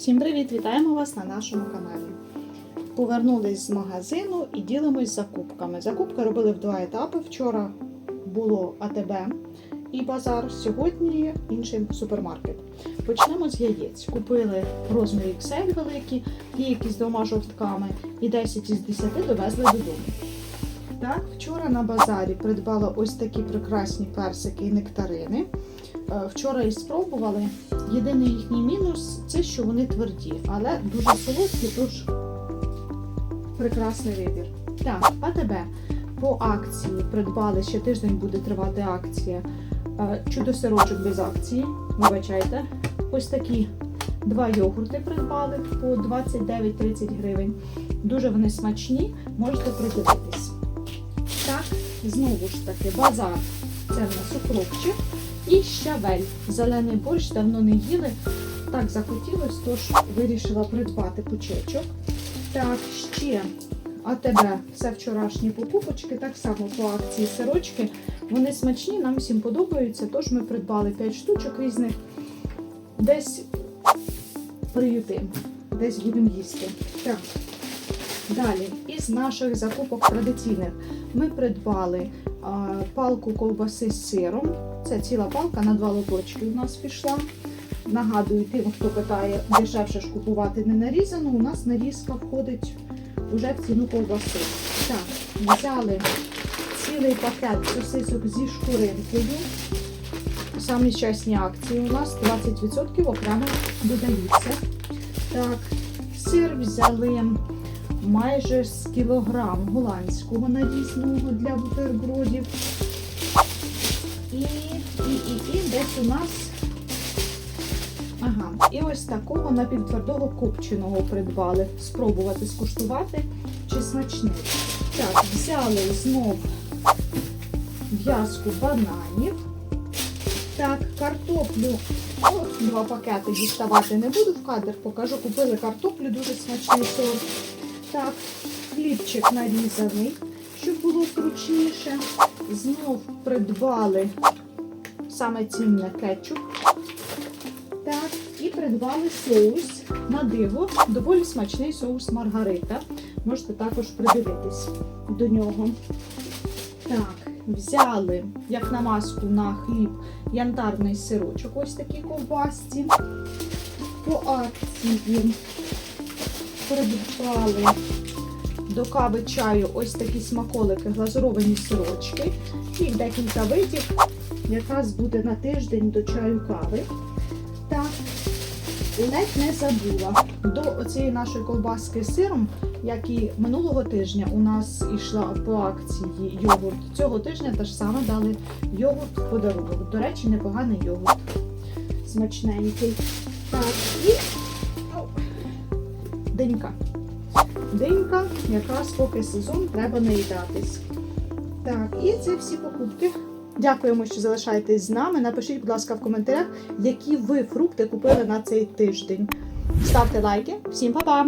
Всім привіт! Вітаємо вас на нашому каналі. Повернулись з магазину і ділимось закупками. Закупки робили в два етапи. Вчора було АТБ і базар, сьогодні інший супермаркет. Почнемо з яєць. Купили розмір XL великі, які з двома жовтками, і 10 із 10 довезли додому. Так, вчора на базарі придбала ось такі прекрасні персики і нектарини. Е, Вчора і спробували. Єдиний їхній мінус це, що вони тверді, але дуже солодкі, тож прекрасний вибір. Так, тебе по акції придбали, ще тиждень буде тривати акція. Е, Чудо-сирочок без акції, вибачайте. Ось такі два йогурти придбали по 29-30 гривень. Дуже вони смачні, можете придивитись. Так, знову ж таки, базар. Це в нас укропчик. І щавель. Зелений борщ давно не їли. Так захотілось, тож вирішила придбати пучечок. Так, ще АТБ, все вчорашні покупочки, так само по акції сирочки. Вони смачні, нам всім подобаються, тож ми придбали 5 штучок різних. Десь приютим, десь будемо їсти. Так. Далі, із наших закупок традиційних ми придбали палку ковбаси з сиром. Це ціла палка на два лоточки у нас пішла. Нагадую тим, хто питає, дешевше ж купувати не нарізану, у нас нарізка входить вже в ціну ковбаси. Так, взяли цілий пакет сосисок зі шкуринкою. Самі чесні акції у нас 20% окремо додаються. Так, сир взяли майже з кілограм голландського нарізного для бутербродів. І, і, і, і десь у нас. Ага, і ось такого напівтвердого копченого придбали. Спробувати скуштувати чи смачний. Так, взяли знов в'язку бананів. Так, картоплю. О, два пакети діставати не буду в кадр, покажу. Купили картоплю, дуже смачний сорт. Так, хлібчик нарізаний, щоб було зручніше. Знов придбали саме цінне кетчуп. Так, і придбали соус на диво. Доволі смачний соус Маргарита. Можете також придивитись до нього. Так, взяли, як намазку на хліб, янтарний сирочок, ось такі ковбасці. По акції придбали до кави чаю ось такі смаколики, глазуровані сирочки. Їх декілька видів. Якраз буде на тиждень до чаю кави. Так, ледь не забула. До цієї нашої ковбаски з сиром, як і минулого тижня, у нас йшла по акції йогурт. Цього тижня теж саме дали йогурт в подарунок. До речі, непоганий йогурт. Смачненький. Так, і динька. Динька, якраз поки сезон, треба наїдатись. Так, і це всі покупки. Дякуємо, що залишаєтесь з нами. Напишіть, будь ласка, в коментарях, які ви фрукти купили на цей тиждень. Ставте лайки. Всім па-па!